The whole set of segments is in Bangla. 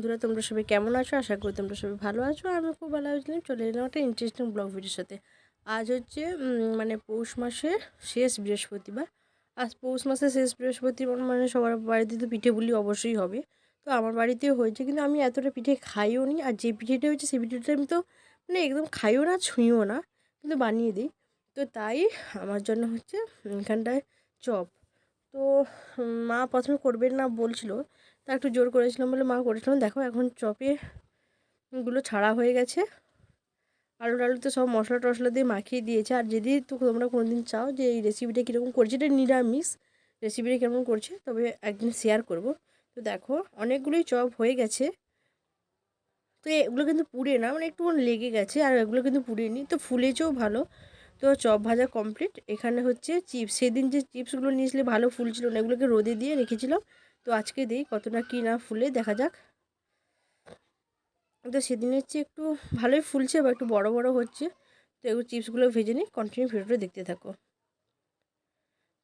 বন্ধুরা, তোমরা সবাই কেমন আছো? আশা করি তোমরা সবাই ভালো আছো। আমি খুব ভালো আছিলাম চলে এলাম একটা ইন্টারেস্টিং ব্লগ ভিডিওর সাথে। আজ হচ্ছে মানে পৌষ মাসের শেষ বৃহস্পতিবার। আজ পৌষ মাসের শেষ বৃহস্পতিবার মানে সবার বাড়িতে তো পিঠে পুলি অবশ্যই হবে। তো আমার বাড়িতেও হয়েছে কিন্তু আমি এতটা পিঠে খাইও নি। আর যে পিঠেটা হয়েছে সেই পিঠেটা আমি তো মানে একদম খাইও না, ছুঁইও না। কিন্তু বানিয়ে দিই। তো তাই আমার জন্য হচ্ছে এখানটায় চপ। তো মা প্রথমে করবেন না বলছিল, তা একটু জোর করেছিলাম বলে মা করেছিলাম দেখো এখন চপে গুলো ছাড়া হয়ে গেছে। আলু টালু তো সব মশলা টশলা দিয়ে মাখিয়ে দিয়েছে। আর যদি তো তোমরা কোনো দিন চাও যে এই রেসিপিটা কীরকম করছে, এটা নিরামিষ রেসিপিটা কেমন করছে, তবে একদিন শেয়ার করব। তো দেখো অনেকগুলোই চপ হয়ে গেছে। তো এগুলো কিন্তু পুড়ে না মানে একটু লেগে গেছে, আর এগুলো কিন্তু পুড়েনি। তো ফুলেছেও ভালো। তো চপ ভাজা কমপ্লিট এখানে হচ্ছে চিপস সেদিন যে চিপসগুলো নিয়েছিলে, ভালো ফুলছিল না, এগুলোকে রোদে দিয়ে রেখেছিলাম। তো আজকে দিই কত না কী না ফুলে, দেখা যাক। তো সেদিনের চেয়ে একটু ভালোই ফুলছে বা একটু বড় বড় হচ্ছে। তো এগুলো চিপসগুলো ভেজে নিই কন্টিনিউ ভিডিওটা দেখতে থাকো।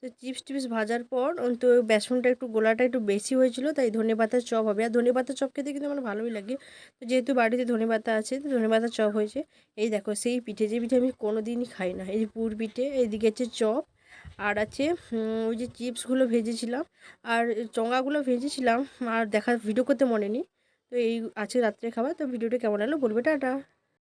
তো চিপস টিপস ভাজার পর তো বেসনটা একটু গোলাটা একটু বেশি হয়েছিল, তাই ধনে পাতার চপ হবে। আর ধনে পাতার চপ খেতে কিন্তু আমার ভালোই লাগে। তো যেহেতু বাড়িতে ধনে পাতা আছে, তো ধনে পাতার চপ হয়েছে। এই দেখো, সেই পিঠে, যে পিঠে আমি কোনো দিনই খাই না। এই যে পুর পিঠে, এইদিকে হচ্ছে চপ, আর আছে ওই যে চিপসগুলো ভেজেছিলাম, আর চঙ্গাগুলো ভেজেছিলাম, আর দেখা ভিডিও করতে মনে নেই। তো এই আছে রাত্রে খাবার, তো ভিডিওটা কেমন হলো বলবে, টাটা।